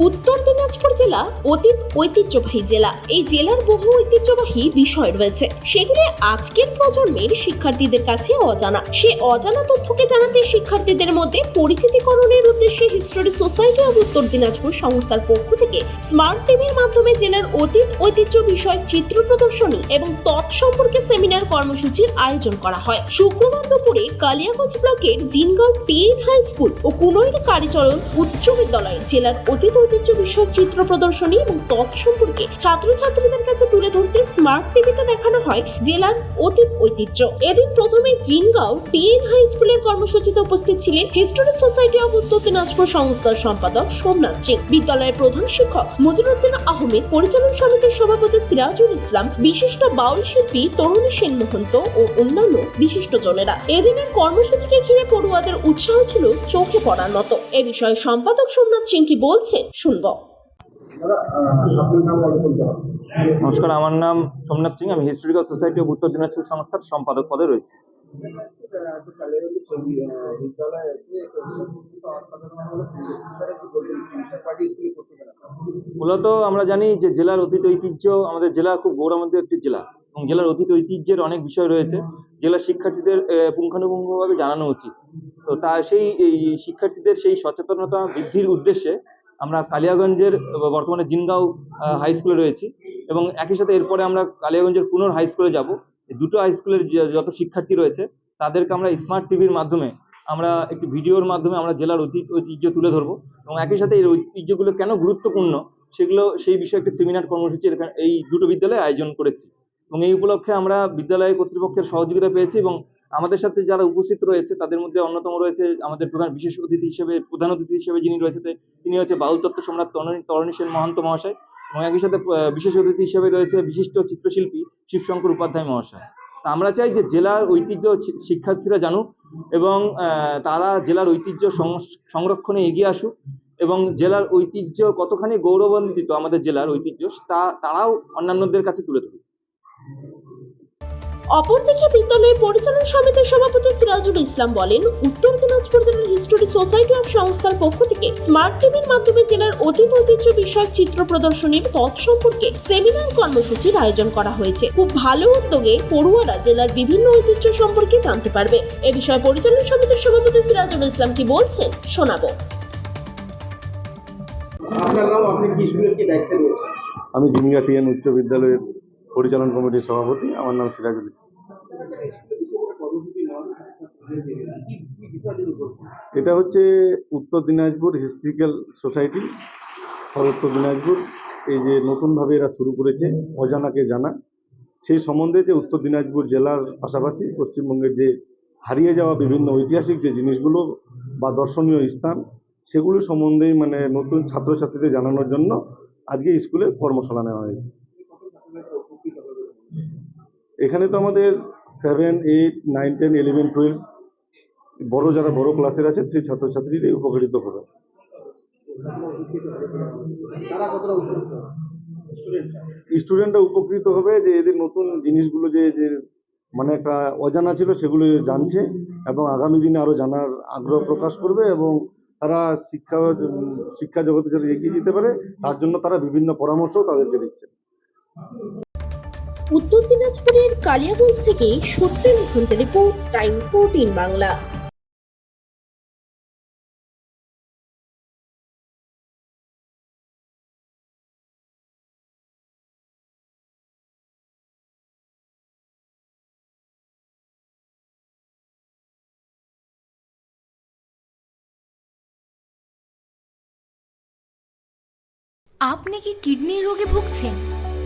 উত্তর দিনাজপুর জেলা অতীত ঐতিহ্যবাহী জেলা। এই জেলার বহু ঐতিহ্যবাহী বিষয় রয়েছে। সেগুলি আজকের প্রজন্মের শিক্ষার্থীদের কাছে অজানা। সে অজানা তথ্যকে জানাতে শিক্ষার্থীদের মধ্যে পরিচিতিকরণের উদ্দেশ্যে হিস্টোরি সোসাইটি অব উত্তর দিনাজপুর সংস্থার পক্ষ থেকে স্মার্ট টিভির মাধ্যমে জেলার অতীত ঐতিহ্য বিষয় চিত্র প্রদর্শনী এবং তৎ সম্পর্কে সেমিনার কর্মসূচির আয়োজন করা হয়। শুক্রবার দুপুরে কালিয়াগঞ্জ ব্লকের জিনগাঁও টিএন হাই স্কুল ও কুনৈর কারিচরণ উচ্চ বিদ্যালয়ে জেলার অতীত ঐতিহ্য বিষয়ক চিত্র প্রদর্শনী এবং তৎসম্পর্কে ছাত্রছাত্রীদের কাছে তুলে ধরতে স্মার্ট টিভিতে দেখানো হয় জেলার অতীত ঐতিহ্য। এদিন প্রথমে জিনগাঁও টিএন হাই স্কুলের কর্মসূচিতে উপস্থিত ছিলেন হিস্টোরি সোসাইটি অব উত্তর দিনাজপুর সংস্থার সম্পাদক সোমনাথ সিং বিদ্যালয়ের প্রধান শিক্ষক মজিরুদ্দিন আহমেদ, পরিচালন সমিতির সভাপতি সিরাজুল ইসলাম, বিশিষ্ট বাউল শিল্পী তরুণী সেন মহন্ত ও অন্যান্য বিশিষ্ট জনেরা। এদিনের কর্মসূচিকে ঘিরে পড়ুয়াদের উৎসাহ ছিল চোখে পড়ার মতো। এ বিষয়ে সম্পাদক সোমনাথ সিং কি বলছেন শুনব। নমস্কার, আমার নাম সোমনাথ সিং, আমি হিস্টোরিক্যাল সোসাইটি অফ উত্তর দিনাজপুর সংস্থার সম্পাদক পদে রয়েছে। মূলত আমরা জানি যে জেলার অতীত ঐতিহ্য, আমাদের জেলা খুব গৌরবান্বিত একটি জেলা এবং জেলার অতীত ঐতিহ্যের অনেক বিষয় রয়েছে। জেলার শিক্ষার্থীদের পুঙ্খানুপুঙ্খভাবে জানানো উচিত। তো তা সেই, এই শিক্ষার্থীদের সেই সচেতনতা বৃদ্ধির উদ্দেশ্যে আমরা কালিয়াগঞ্জের, বর্তমানে জিনগাঁও হাই স্কুলে রয়েছি এবং একই সাথে এরপরে আমরা কালিয়াগঞ্জের পুনর হাই স্কুলে যাব। দুটো হাই স্কুলের যত শিক্ষার্থী রয়েছে, তাদেরকে আমরা স্মার্ট টিভির মাধ্যমে, আমরা একটি ভিডিওর মাধ্যমে আমরা জেলার ঐতি- ঐতিহ্য তুলে ধরবো এবং একই সাথে এই ঐতিহ্যগুলো কেন গুরুত্বপূর্ণ সেগুলো, সেই বিষয়ে একটি সেমিনার কর্মসূচি এই দুটো বিদ্যালয়ে আয়োজন করেছি এবং এই উপলক্ষে আমরা বিদ্যালয় কর্তৃপক্ষের সহযোগিতা পেয়েছি এবং আমাদের সাথে যারা উপস্থিত রয়েছে, তাদের মধ্যে অন্যতম রয়েছে আমাদের প্রধান বিশেষ অতিথি হিসেবে, প্রধান অতিথি হিসেবে যিনি রয়েছে তিনি হচ্ছে বাউল তত্ত্ব সম্রাট তরণী সেন মহান্ত মহাশয় এবং একই সাথে বিশেষ অতিথি হিসেবে রয়েছে বিশিষ্ট চিত্রশিল্পী শিবশঙ্কর উপাধ্যায় মহাশয়। তা আমরা চাই যে জেলার ঐতিহ্য শিক্ষার্থীরা জানুক এবং তারা জেলার ঐতিহ্য সংরক্ষণে এগিয়ে আসুক এবং জেলার ঐতিহ্য কতখানি গৌরবান্বিত আমাদের জেলার ঐতিহ্য, তা তারাও অন্যান্যদের কাছে তুলে ধরুক। অপরদিকে বিদ্যালয়ের পরিচালন সমিতির সভাপতি সিরাজুল ইসলাম বলেন উত্তর দিনাজপুর জেলার হিস্টোরি সোসাইটি অফ সংস্থার পক্ষ থেকে স্মার্ট টিভির মাধ্যমে জেলার অতীত ঐতিহ্য বিষয়ক চিত্র প্রদর্শনীর তৎসম্পর্কে সেমিনার কর্মসূচির আয়োজন করা হয়েছে। খুব ভালো উদ্যোগে পড়ুয়ারা জেলার বিভিন্ন ঐতিহ্য সম্পর্কে জানতে পারবে। এ বিষয়ে পরিচালন সমিতির সভাপতি সিরাজুল ইসলাম কি বলছেন শোনাবো। আপনার নাম আপনি কি স্কুলের কি দায়িত্বে আমি জিনিয়া টিএন উচ্চ বিদ্যালয়ের পরিচালন কমিটির সভাপতি, আমার নাম সিরাজুল ইসলাম। এটা হচ্ছে উত্তর দিনাজপুর হিস্ট্রিক্যাল সোসাইটি ফর উত্তর দিনাজপুর। এই যে নতুনভাবে এরা শুরু করেছে, অজানাকে জানা। সেই সম্বন্ধে যে উত্তর দিনাজপুর জেলার পাশাপাশি পশ্চিমবঙ্গের যে হারিয়ে যাওয়া বিভিন্ন ঐতিহাসিক যে জিনিসগুলো বা দর্শনীয় স্থান, সেগুলো সম্বন্ধেই মানে নতুন ছাত্রছাত্রীদের জানানোর জন্য আজকে স্কুলে কর্মশালা নেওয়া হয়েছে। এখানে তো আমাদের seven eight nine ten eleven twelve বড় যারা বড় ক্লাসের আছে সেই ছাত্রছাত্রীরাই উপকৃত হবে। স্টুডেন্টরা উপকৃত হবে? যে এদের নতুন জিনিসগুলো যে যে মানে একটা অজানা ছিল সেগুলো জানছে এবং আগামী দিনে আরও জানার আগ্রহ প্রকাশ করবে এবং তারা শিক্ষা শিক্ষা জগতে যাতে এগিয়ে যেতে পারে তার জন্য তারা বিভিন্ন পরামর্শও তাদেরকে দিচ্ছে উত্তর দিনাজপুরের কালিয়াগঞ্জ থেকে সত্যেন মুখন্তের রিপোর্ট টাইম ফোরটিন বাংলা। আপনি কি কিডনি রোগে ভুগছেন?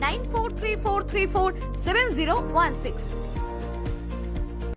9434347016.